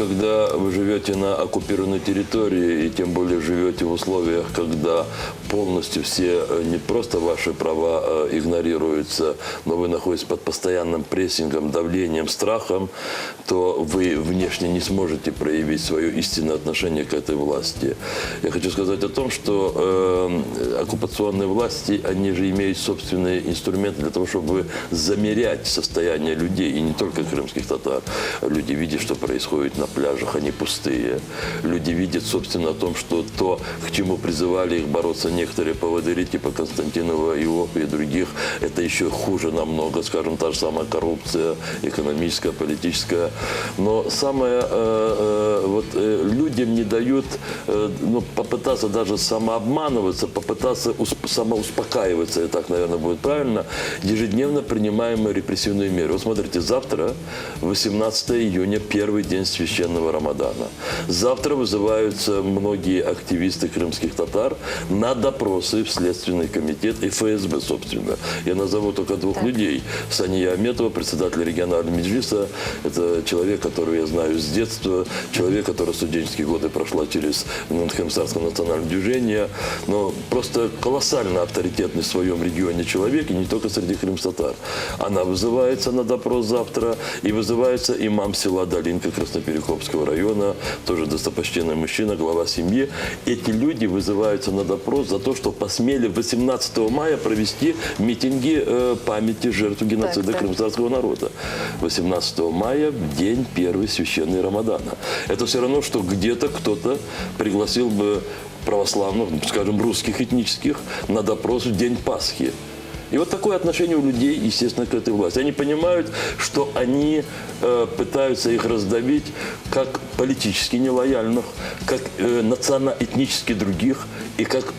когда вы живете на оккупированной территории, и тем более живете в условиях, когда полностью все э, не просто ваши права э, игнорируются, но вы находитесь под постоянным прессингом, давлением, страхом, то вы внешне не сможете проявить свое истинное отношение к этой власти. Я хочу сказать о том, что э, оккупационные власти, они же имеют собственные инструменты для того, чтобы замерять состояние людей, и не только крымских татар. Люди видят, что происходит на пляжах, они пустые. Люди видят, собственно, о том, что то, к чему призывали их бороться некоторые поводыри, типа Константинова, Иопа и других, это еще хуже намного, скажем, та же самая коррупция экономическая, политическая. Но самое, э, э, вот э, людям не дают э, ну, попытаться даже самообманываться, попытаться усп- самоуспокаиваться, и так, наверное, будет правильно, ежедневно принимаемые репрессивные меры. Вот смотрите, завтра, 18 июня, первый день священного Рамадана. Завтра вызываются многие активисты крымских татар на допросы в Следственный комитет и ФСБ, собственно. Я назову только двух людей. Сания Аметова, председатель регионального меджлиса. Это человек, которого я знаю с детства, человек, который студенческие годы прошла через Мюнхенское национальное движение. Но просто колоссально авторитетный в своем регионе человек, и не только среди крымс-татар. Она вызывается на допрос завтра, и вызывается имам села Долинка Красноперекопского района, тоже достопочтенный мужчина, глава семьи. Эти люди вызываются на допрос за то, что посмели 18 мая провести митинги э, памяти жертв геноцида Так, так. народа. 18 мая, день первый священный Рамадана. Это все равно, что где-то кто-то пригласил бы православных, скажем, русских этнических на допрос в день Пасхи. И вот такое отношение у людей, естественно, к этой власти. Они понимают, что они э, пытаются их раздавить как политически нелояльных, как э, национально-этнически других и как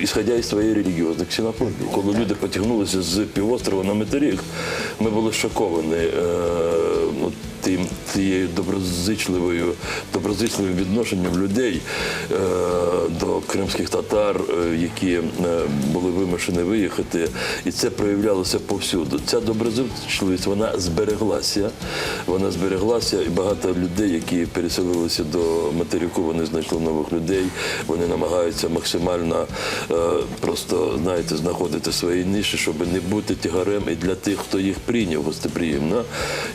исходя із своєї релігіозної ксенофобії. Коли люди потягнулися з півострова на материк, ми були шоковані е, ну, тим, тією доброзичливою, доброзичливим відношенням людей е, до кримських татар, е, які е, були вимушені виїхати. І це проявлялося повсюду. Ця доброзичливість вона збереглася. Вона збереглася, і багато людей, які переселилися до материку, вони знайшли нових людей. Вони намагаються максимально е, просто знаєте, знаходити свої ніші, щоб не бути тягарем і для тих, хто їх прийняв гостеприємно.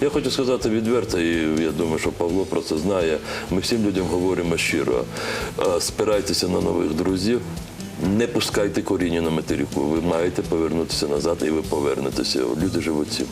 Я хочу сказати відверто, і я думаю, що Павло про це знає. Ми всім людям говоримо щиро: е, спирайтеся на нових друзів. Не пускайте коріння на материку. Ви маєте повернутися назад, і ви повернетеся. Люди живуть цим.